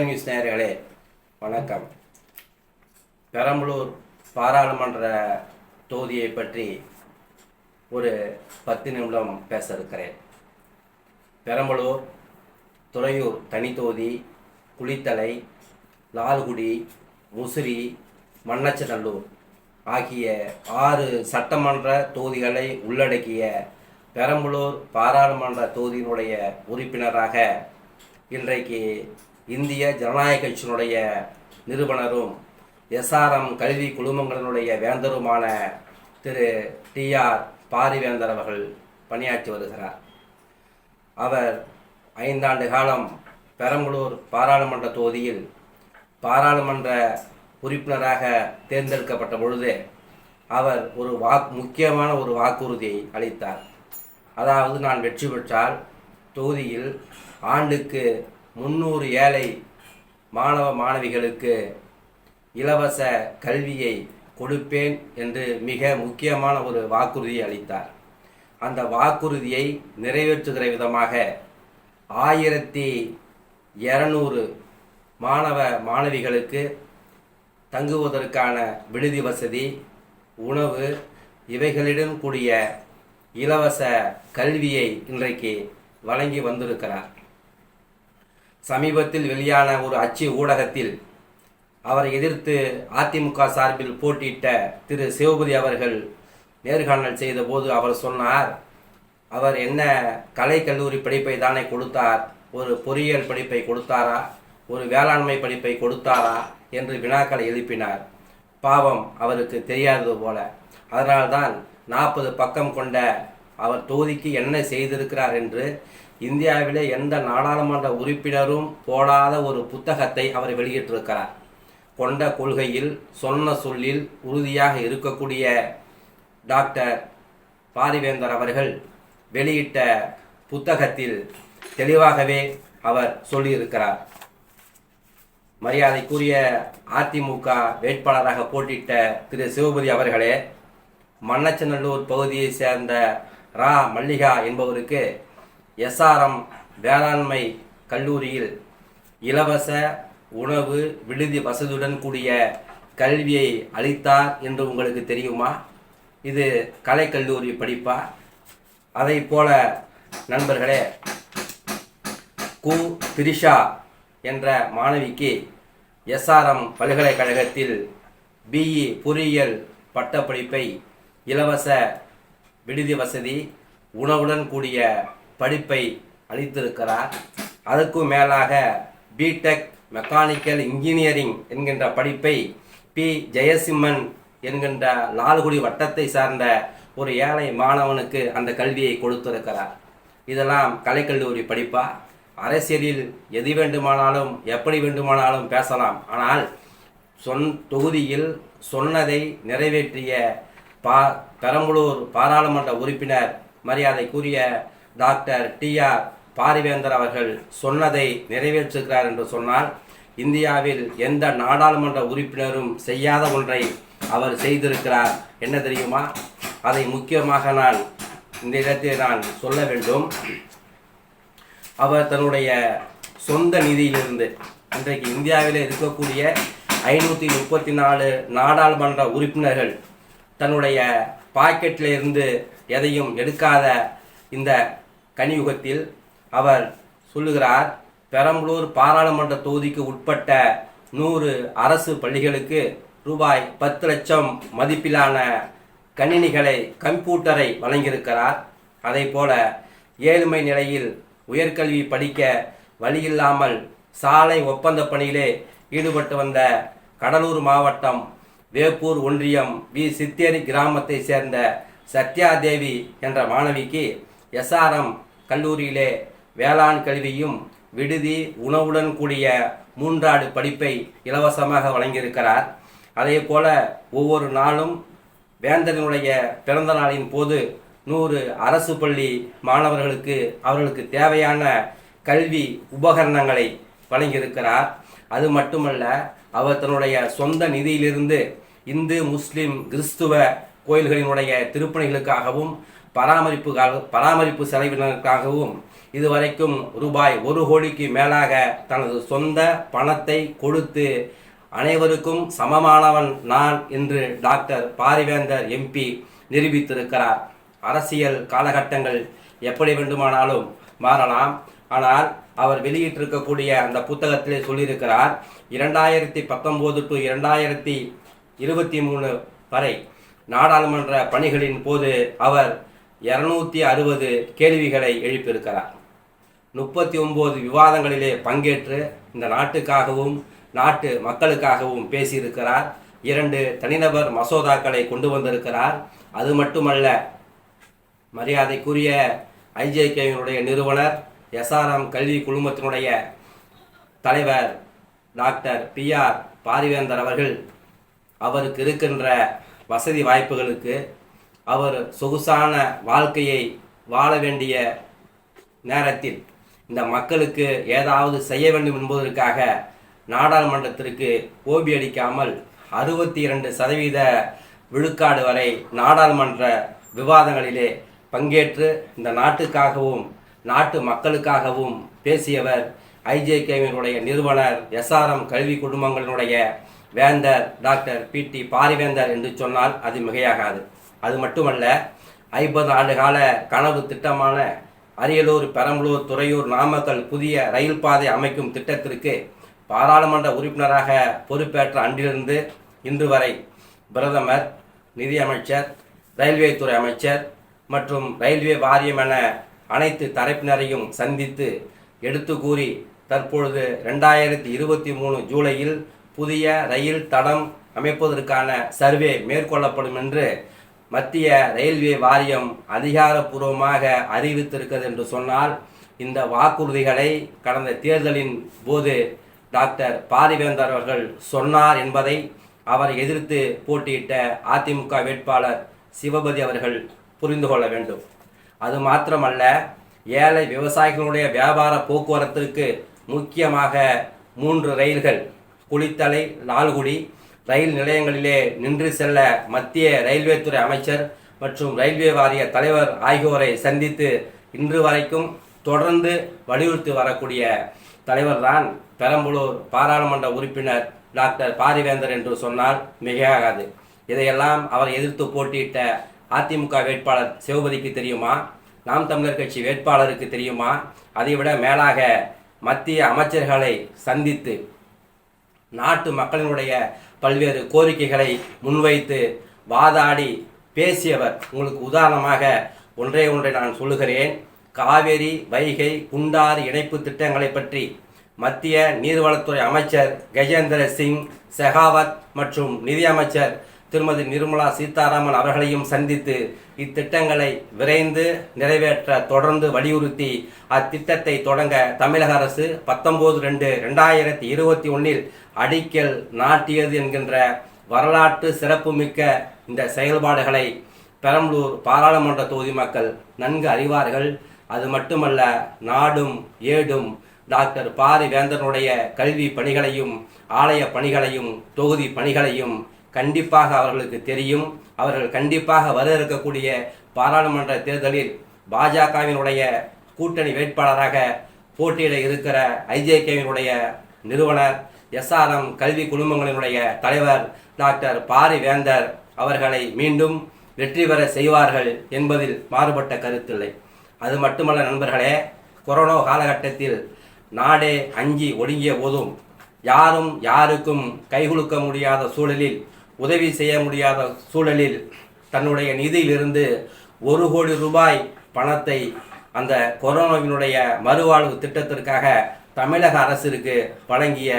Prime news நேர்களே வணக்கம். பெரம்பலூர் பாராளுமன்ற தொகுதியை பற்றி ஒரு பத்து நிமிடம் பேச இருக்கிறேன் பெரம்பலூர் துறையூர் தனி தொகுதி குளித்தலை லால்குடி முசிறி மண்ணச்சநல்லூர் ஆகிய ஆறு சட்டமன்ற தொகுதிகளை உள்ளடக்கிய பெரம்பலூர் பாராளுமன்ற தொகுதியினுடைய உறுப்பினராக இன்றைக்கு இந்திய ஜனநாயக கட்சியினுடைய நிறுவனரும் எஸ்ஆர்எம் கல்வி குழுமங்களினுடைய வேந்தருமான திரு டிஆர் பாரிவேந்தர் அவர்கள் பணியாற்றி வருகிறார். அவர் ஐந்தாண்டு காலம் பெரம்பலூர் பாராளுமன்ற தொகுதியில் பாராளுமன்ற உறுப்பினராக தேர்ந்தெடுக்கப்பட்ட பொழுது அவர் ஒரு வாக் முக்கியமான ஒரு வாக்குறுதியை அளித்தார். அதாவது நான் வெற்றி பெற்றால் தொகுதியில் ஆண்டுக்கு முந்நூறு ஏழை மாணவ மாணவிகளுக்கு இலவச கல்வியை கொடுப்பேன் என்று மிக முக்கியமான ஒரு வாக்குறுதியை அளித்தார். அந்த வாக்குறுதியை நிறைவேற்றுகிற விதமாக ஆயிரத்தி இரநூறு மாணவ மாணவிகளுக்கு தங்குவதற்கான விடுதி வசதி உணவு இவைகளுடன் கூடிய இலவச கல்வியை இன்றைக்கு வழங்கி வந்திருக்கிறார். சமீபத்தில் வெளியான ஒரு அச்சு ஊடகத்தில் அவரை எதிர்த்து அதிமுக சார்பில் போட்டியிட்ட திரு சிவபதி அவர்கள் நேர்காணல் செய்தபோது அவர் சொன்னார் அவர் என்ன கலை கல்லூரி படிப்பை தானே கொடுத்தார்? ஒரு பொறியியல் படிப்பை கொடுத்தாரா? ஒரு வேளாண்மை படிப்பை கொடுத்தாரா? என்று வினாக்களை எழுப்பினார். பாவம் அவருக்கு தெரியாதது போல. அதனால்தான் நாற்பது பக்கம் கொண்ட அவர் தொகுதிக்கு என்ன செய்திருக்கிறார் என்று இந்தியாவிலே எந்த நாடாளுமன்ற உறுப்பினரும் போடாத ஒரு புத்தகத்தை அவர் வெளியிட்டிருக்கிறார். கொண்ட கொள்கையில் சொன்ன சொல்லில் உறுதியாக இருக்கக்கூடிய டாக்டர் பாரிவேந்தர் அவர்கள் வெளியிட்ட புத்தகத்தில் தெளிவாகவே அவர் சொல்லியிருக்கிறார். மரியாதைக்குரிய அதிமுக வேட்பாளராக போட்டியிட்ட திரு. சிவபதி அவர்களே மன்னச்சநல்லூர் பகுதியை சேர்ந்த ரா. மல்லிகா என்பவருக்கு எஸ்ஆர்எம் வேளாண்மை கல்லூரியில் இலவச உணவு விடுதி வசதியுடன் கூடிய கல்வியை அளித்தார் என்று உங்களுக்கு தெரியுமா? இது கலைக்கல்லூரி படிப்பா? அதை போல நண்பர்களே கு. திரிஷா என்ற மாணவிக்கு எஸ்ஆர்எம் பல்கலைக்கழகத்தில் பிஇ பொறியியல் பட்டப்படிப்பை இலவச விடுதி வசதி உணவுடன் கூடிய படிப்பை அளித்திருக்கிறார். அதுக்கும் மேலாக பிடெக் மெக்கானிக்கல் இன்ஜினியரிங் என்கின்ற படிப்பை பி ஜெயசிம்மன் என்கின்ற லால்குடி வட்டத்தை சார்ந்த ஒரு ஏழை மாணவனுக்கு அந்த கல்வியை கொடுத்திருக்கிறார். இதெல்லாம் கலைக்கல்லூரி படிப்பா? அரசியலில் எது வேண்டுமானாலும் எப்படி வேண்டுமானாலும் பேசலாம். ஆனால் சொன் தொகுதியில் சொன்னதை நிறைவேற்றிய பா பெரம்பலூர் பாராளுமன்ற உறுப்பினர் மரியாதைக்குரிய டாக்டர் டி ஆர் பாரிவேந்தர் அவர்கள் சொன்னதை நிறைவேற்றுகிறார் என்று சொன்னால் இந்தியாவில் எந்த நாடாளுமன்ற உறுப்பினரும் செய்யாத ஒன்றை அவர் செய்திருக்கிறார். என்ன தெரியுமா? அதை முக்கியமாக நான் இந்த இடத்தில் நான் சொல்ல வேண்டும். அவர் தன்னுடைய சொந்த நிதியிலிருந்து இன்றைக்கு இந்தியாவில் இருக்கக்கூடிய ஐநூற்றி முப்பத்தி நாலு நாடாளுமன்ற உறுப்பினர்கள் தன்னுடைய பாக்கெட்டில் இருந்து எதையும் எடுக்காத இந்த கனியுகத்தில் அவர் சொல்லுகிறார் பெரம்பலூர் பாராளுமன்ற தொகுதிக்கு உட்பட்ட நூறு அரசு பள்ளிகளுக்கு ரூபாய் பத்து லட்சம் மதிப்பிலான கணினிகளை கம்ப்யூட்டரை வழங்கியிருக்கிறார். அதே போல ஏழ்மை நிலையில் உயர்கல்வி படிக்க வழியில்லாமல் சாலை ஒப்பந்த பணியிலே ஈடுபட்டு வந்த கடலூர் மாவட்டம் வேப்பூர் ஒன்றியம் வி. சித்தேரி கிராமத்தை சேர்ந்த சத்யாதேவி என்ற மாணவிக்கு எஸ்ஆர்எம் கல்லூரியிலே வேளாண் கல்வியும் விடுதி உணவுடன் கூடிய மூன்றாடு படிப்பை இலவசமாக வழங்கியிருக்கிறார். அதே போல ஒவ்வொரு நாளும் வேந்தனுடைய பிறந்த நாளின் போது நூறு அரசு பள்ளி மாணவர்களுக்கு அவர்களுக்கு தேவையான கல்வி உபகரணங்களை வழங்கியிருக்கிறார். அது மட்டுமல்ல அவர் தன்னுடைய சொந்த நிதியிலிருந்து இந்து முஸ்லிம் கிறிஸ்துவ கோயில்களினுடைய திருப்பணிகளுக்காகவும் பராமரிப்பு பராமரிப்பு செலவினருக்காகவும் இதுவரைக்கும் ரூபாய் ஒரு கோடிக்கு மேலாக தனது சொந்த பணத்தை கொடுத்து அனைவருக்கும் சமமானவன் நான் என்று டாக்டர் பாரிவேந்தர் எம்பி நிரூபித்திருக்கிறார். அரசியல் காலகட்டங்கள் எப்படி வேண்டுமானாலும் மாறலாம். ஆனால் அவர் வெளியிட்டிருக்கக்கூடிய அந்த புத்தகத்திலே சொல்லியிருக்கிறார் இரண்டாயிரத்தி பத்தொம்போது டு இரண்டாயிரத்தி இருபத்தி மூணு வரை நாடாளுமன்ற பணிகளின் போது அவர் இரநூத்தி அறுபது கேள்விகளை எழுப்பியிருக்கிறார். முப்பத்தி ஒம்பது விவாதங்களிலே பங்கேற்று இந்த நாட்டுக்காகவும் நாட்டு மக்களுக்காகவும் பேசியிருக்கிறார். இரண்டு தனிநபர் மசோதாக்களை கொண்டு வந்திருக்கிறார். அது மட்டுமல்ல மரியாதைக்குரிய ஐஜேகேவினுடைய நிறுவனர் எஸ்ஆர்எம் கல்வி குழுமத்தினுடைய தலைவர் டாக்டர் பிஆர் பாரிவேந்தர் அவர்கள் அவருக்கு இருக்கின்ற வசதி வாய்ப்புகளுக்கு அவர் சொகுசான வாழ்க்கையை வாழ வேண்டிய நேரத்தில் இந்த மக்களுக்கு ஏதாவது செய்ய வேண்டும் என்பதற்காக நாடாளுமன்றத்திற்கு ஓபி அடிக்காமல் அறுபத்தி இரண்டு சதவீத விழுக்காடு வரை நாடாளுமன்ற விவாதங்களிலே பங்கேற்று இந்த நாட்டுக்காகவும் நாட்டு மக்களுக்காகவும் பேசியவர் ஐஜேகேவினுடைய நிறுவனர் எஸ்ஆர்எம் கல்வி குடும்பங்களினுடைய வேந்தர் டாக்டர் பி டி பாரிவேந்தர் என்று சொன்னால் அது மிகையாகாது. அது மட்டுமல்ல ஐம்பது ஆண்டு கால கனவு திட்டமான அரியலூர் பெரம்பலூர் துறையூர் நாமக்கல் புதிய ரயில் பாதை அமைக்கும் திட்டத்திற்கு பாராளுமன்ற உறுப்பினராக பொறுப்பேற்ற அன்றிலிருந்து இன்று வரை பிரதமர் நிதியமைச்சர் ரயில்வே துறை அமைச்சர் மற்றும் ரயில்வே வாரியம் என அனைத்து தரப்பினரையும் சந்தித்து எடுத்து கூறி தற்பொழுது ரெண்டாயிரத்தி இருபத்தி மூணு ஜூலையில் புதிய ரயில் தடம் அமைப்பதற்கான சர்வே மேற்கொள்ளப்படும் என்று மத்திய ரயில்வே வாரியம் அதிகாரப்பூர்வமாக அறிவித்திருக்கிறது என்று சொன்னால் இந்த வாக்குறுதிகளை கடந்த தேர்தலின் போது டாக்டர் பாரிவேந்தர் அவர்கள் சொன்னார் என்பதை அவரை எதிர்த்து போட்டியிட்ட அதிமுக வேட்பாளர் சிவபதி அவர்கள் புரிந்து கொள்ள வேண்டும். அது மாத்திரமல்ல ஏழை விவசாயிகளுடைய வியாபார போக்குவரத்திற்கு முக்கியமாக மூன்று ரயில்கள் குளித்தலை லால்குடி ரயில் நிலையங்களிலே நின்று செல்ல மத்திய ரயில்வே துறை அமைச்சர் மற்றும் ரயில்வே வாரிய தலைவர் ஆகியோரை சந்தித்து இன்று வரைக்கும் தொடர்ந்து வலியுறுத்தி வரக்கூடிய தலைவர்தான் பெரம்பலூர் பாராளுமன்ற உறுப்பினர் டாக்டர் பாரிவேந்தர் என்று சொன்னால் மிகையாகாது. இதையெல்லாம் அவர் எதிர்த்து போட்டியிட்ட அதிமுக வேட்பாளர் சிவபதிக்கு தெரியுமா? நாம் தமிழர் கட்சி வேட்பாளருக்கு தெரியுமா? அதைவிட மேலாக மத்திய அமைச்சர்களை சந்தித்து நாட்டு மக்களினுடைய பல்வேறு கோரிக்கைகளை முன்வைத்து வாதாடி பேசியவர். உங்களுக்கு உதாரணமாக ஒன்றே ஒன்றை நான் சொல்லுகிறேன். காவேரி வைகை குண்டாறு இணைப்பு திட்டங்களை பற்றி மத்திய நீர்வளத்துறை அமைச்சர் கஜேந்திர சிங் செகாவத் மற்றும் நிதியமைச்சர் திருமதி நிர்மலா சீதாராமன் அவர்களையும் சந்தித்து இத்திட்டங்களை விரைந்து நிறைவேற்ற தொடர்ந்து வலியுறுத்தி அத்திட்டத்தை தொடங்க தமிழக அரசு பத்தொன்பது ரெண்டு ரெண்டாயிரத்தி இருபத்தி ஒன்றில் அடிக்கல் நாட்டியது என்கின்ற வரலாற்று சிறப்புமிக்க இந்த செயல்பாடுகளை பெரம்பலூர் பாராளுமன்ற தொகுதி மக்கள் நன்கு அறிவார்கள். அது மட்டுமல்ல நாடும் ஏடும் டாக்டர் பாரி வேந்தனுடைய கல்வி பணிகளையும் ஆலய பணிகளையும் தொகுதி பணிகளையும் கண்டிப்பாக அவர்களுக்கு தெரியும். அவர்கள் கண்டிப்பாக வர இருக்கக்கூடிய பாராளுமன்ற தேர்தலில் பாஜகவினுடைய கூட்டணி வேட்பாளராக போட்டியிட இருக்கிற ஐஜேகேவினுடைய நிறுவனர் எஸ்ஆர்எம் கல்வி குழுமங்களினுடைய தலைவர் டாக்டர் பாரி வேந்தர் அவர்களை மீண்டும் வெற்றி பெற செய்வார்கள் என்பதில் மாறுபட்ட கருத்தில்லை. அது மட்டுமல்ல நண்பர்களே கொரோனா காலகட்டத்தில் நாடே அஞ்சி ஒடுங்கிய போதும் யாரும் யாருக்கும் கைகுலுக்க முடியாத சூழலில் உதவி செய்ய முடியாத சூழலில் தன்னுடைய நிதியிலிருந்து ஒரு கோடி ரூபாய் பணத்தை அந்த கொரோனாவினுடைய மறுவாழ்வு திட்டத்திற்காக தமிழக அரசிற்கு வழங்கிய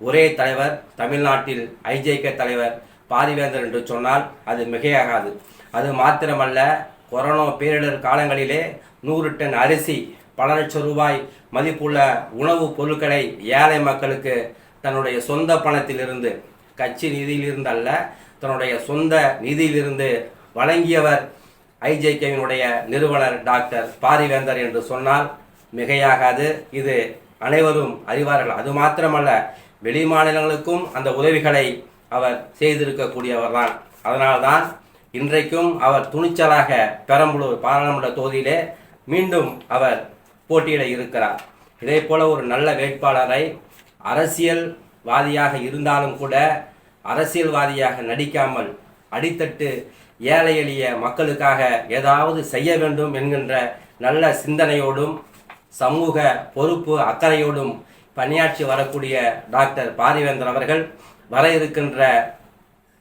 ஒரே தலைவர் தமிழ்நாட்டில் ஐஜேகே தலைவர் பாரிவேந்தர் என்று சொன்னால் அது மிகையாகாது. அது மாத்திரமல்ல கொரோனா பேரிடர் காலங்களிலே நூறு டன் அரிசி பல லட்சம் ரூபாய் மதிப்புள்ள உணவுப் பொருட்களை ஏழை மக்களுக்கு தன்னுடைய சொந்த பணத்திலிருந்து கட்சி நிதியிலிருந்து அல்ல தன்னுடைய சொந்த நிதியிலிருந்து வழங்கியவர் ஐஜேகேவினுடைய நிறுவனர் டாக்டர் பாரிவேந்தர் என்று சொன்னால் மிகையாகாது. இது அனைவரும் அறிவார்கள். அது மாத்திரமல்ல வெளி மாநிலங்களுக்கும் அந்த உதவிகளை அவர் செய்திருக்கக்கூடியவர் தான் அதனால்தான் இன்றைக்கும் அவர் துணிச்சலாக பெரம்பலூர் பாராளுமன்ற தொகுதியிலே மீண்டும் அவர் போட்டியிட இருக்கிறார். இதே போல ஒரு நல்ல வேட்பாளரை அரசியல்வாதியாக இருந்தாலும் கூட அரசியல்வாதியாக நடிக்காமல் அடித்தட்டு ஏழை எளிய மக்களுக்காக ஏதாவது செய்ய வேண்டும் என்கின்ற நல்ல சிந்தனையோடும் சமூக பொறுப்பு அக்கறையோடும் பணியாற்றி வரக்கூடிய டாக்டர் பாரிவேந்தர் அவர்கள் வர இருக்கின்ற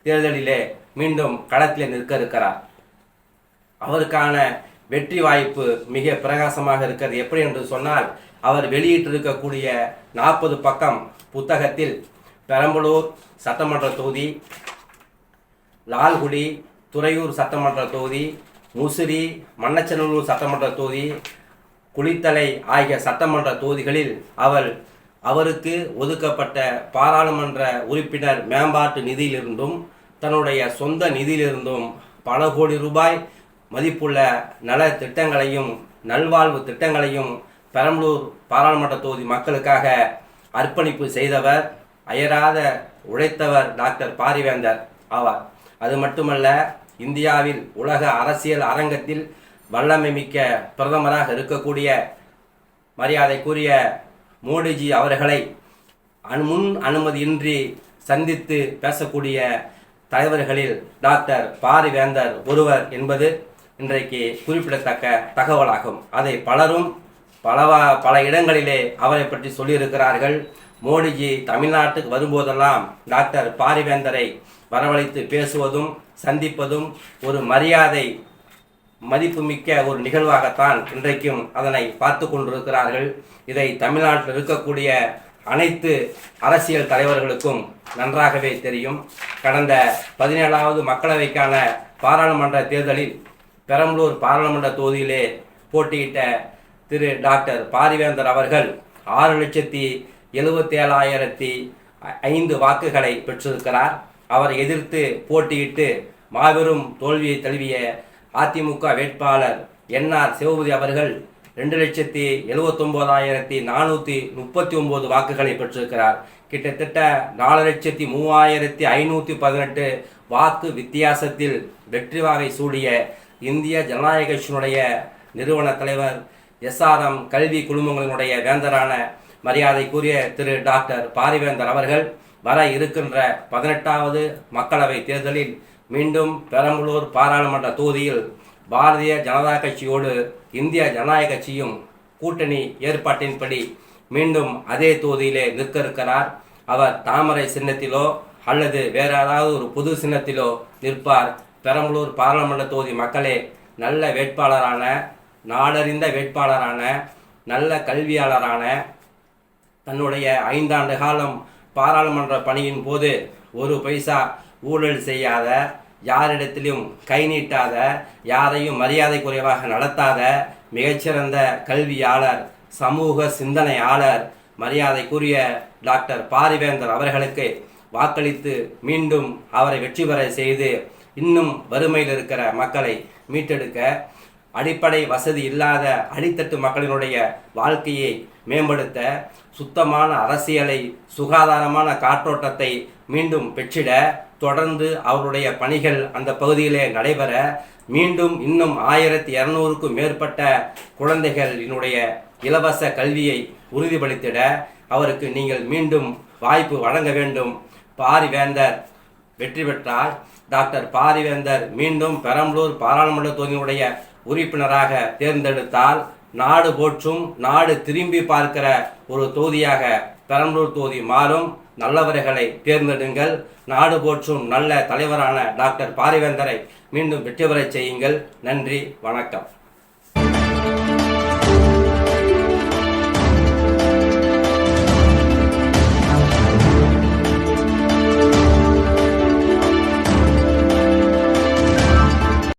தேர்தலிலே மீண்டும் களத்திலே நிற்க இருக்கிறார். அவருக்கான வெற்றி வாய்ப்பு மிக பிரகாசமாக இருக்கிறது. எப்படி என்று சொன்னால் அவர் வெளியிட்டிருக்கக்கூடிய நாற்பது பக்கம் புத்தகத்தில் பெரம்பலூர் சட்டமன்ற தொகுதி லால்குடி துறையூர் சட்டமன்ற தொகுதி முசிறி மன்னச்சநல்லூர் சட்டமன்ற தொகுதி குளித்தலை ஆகிய சட்டமன்ற தொகுதிகளில் அவர் அவருக்கு ஒதுக்கப்பட்ட பாராளுமன்ற உறுப்பினர் மேம்பாட்டு நிதியிலிருந்தும் தன்னுடைய சொந்த நிதியிலிருந்தும் பல கோடி ரூபாய் மதிப்புள்ள நல திட்டங்களையும் நல்வாழ்வு திட்டங்களையும் பெரம்பலூர் பாராளுமன்ற தொகுதி மக்களுக்காக அர்ப்பணிப்பு செய்தவர் அயராத உழைத்தவர் டாக்டர் பாரிவேந்தர் ஆவார். அது மட்டுமல்ல இந்தியாவில் உலக அரசியல் அரங்கத்தில் வல்லமை மிக்க பிரதமராக இருக்கக்கூடிய மரியாதைக்குரிய மோடிஜி அவர்களை அனு முன் அனுமதியின்றி சந்தித்து பேசக்கூடிய தலைவர்களில் டாக்டர் பாரிவேந்தர் ஒருவர் என்பது இன்றைக்கு குறிப்பிடத்தக்க தகவலாகும். அதை பலரும் பலவா பல இடங்களிலே அவரை பற்றி சொல்லியிருக்கிறார்கள். மோடிஜி தமிழ்நாட்டுக்கு வரும்போதெல்லாம் டாக்டர் பாரிவேந்தரை வரவழைத்து பேசுவதும் சந்திப்பதும் ஒரு மரியாதை மதிப்புமிக்க ஒரு நிகழ்வாகத்தான் இன்றைக்கும் அதனை பார்த்து கொண்டிருக்கிறார்கள். இதை தமிழ்நாட்டில் இருக்கக்கூடிய அனைத்து அரசியல் தலைவர்களுக்கும் நன்றாகவே தெரியும். கடந்த பதினேழாவது மக்களவைக்கான பாராளுமன்ற தேர்தலில் பெரம்பலூர் பாராளுமன்ற தொகுதியிலே போட்டியிட்ட திரு டாக்டர் பாரிவேந்தர் அவர்கள் ஆறு லட்சத்தி எழுபத்தேழாயிரத்தி ஐந்து வாக்குகளை பெற்றிருக்கிறார். அவரை எதிர்த்து போட்டியிட்டு மாபெரும் தோல்வியை தழுவிய அதிமுக வேட்பாளர் என்ஆர் சிவபதி அவர்கள் ரெண்டு லட்சத்தி எழுபத்தொம்போதாயிரத்தி நானூற்றி முப்பத்தி ஒம்பது வாக்குகளை பெற்றிருக்கிறார். கிட்டத்தட்ட நாலு லட்சத்தி மூவாயிரத்தி ஐநூற்றி பதினெட்டு வாக்கு வித்தியாசத்தில் வெற்றி வாகை சூடிய இந்திய ஜனநாயக கட்சியினுடைய நிறுவன தலைவர் எஸ்ஆர்எம் கல்வி குழுமங்களினுடைய வேந்தரான மரியாதைக்குரிய திரு டாக்டர் பாரிவேந்தர் அவர்கள் வர இருக்கின்ற பதினெட்டாவது மக்களவை தேர்தலில் மீண்டும் பெரம்பலூர் பாராளுமன்ற தொகுதியில் பாரதிய ஜனதா கட்சியோடு இந்திய ஜனநாயக கட்சியும் கூட்டணி ஏற்பாட்டின்படி மீண்டும் அதே தொகுதியிலே நிற்க இருக்கிறார். அவர் தாமரை சின்னத்திலோ அல்லது வேற ஏதாவது ஒரு புது சின்னத்திலோ நிற்பார். பெரம்பலூர் பாராளுமன்ற தொகுதி மக்களே நல்ல வேட்பாளரான நாடறிந்த வேட்பாளரான நல்ல கல்வியாளரான தன்னுடைய ஐந்தாண்டு காலம் பாராளுமன்ற பணியின் போது ஒரு பைசா ஊழல் செய்யாத யாரிடத்திலும் கை நீட்டாத யாரையும் மரியாதை குறைவாக நடத்தாத மிகச்சிறந்த கல்வியாளர் சமூக சிந்தனையாளர் மரியாதைக்குரிய டாக்டர் பாரிவேந்தர் அவர்களுக்கு வாக்களித்து மீண்டும் அவரை வெற்றி பெற செய்து இன்னும் வறுமையில் இருக்கிற மக்களை மீட்டெடுக்க அடிப்படை வசதி இல்லாத அடித்தட்டு மக்களினுடைய வாழ்க்கையை மேம்படுத்த சுத்தமான அரசியலை சுகாதாரமான காற்றோட்டத்தை மீண்டும் பெற்றிட தொடர்ந்து அவருடைய பணிகள் அந்த பகுதியிலே நடைபெற மீண்டும் இன்னும் ஆயிரத்தி இரநூறுக்கும் மேற்பட்ட குழந்தைகளினுடைய இலவச கல்வியை உறுதிப்படுத்திட அவருக்கு நீங்கள் மீண்டும் வாய்ப்பு வழங்க வேண்டும். பாரிவேந்தர் வெற்றி பெற்றார். டாக்டர் பாரிவேந்தர் மீண்டும் பெரம்பலூர் பாராளுமன்ற தொகுதியினுடைய உறுப்பினராக தேர்ந்தெடுத்தால் நாடு போற்றும் நாடு திரும்பி பார்க்கிற ஒரு தொகுதியாக பெரம்பலூர் தொகுதி மாறும். நல்லவர்களை தேர்ந்தெடுங்கள். நாடு போற்றும் நல்ல தலைவரான டாக்டர் பாரிவேந்தரை மீண்டும் வெற்றி பெறச் செய்யுங்கள். நன்றி வணக்கம்.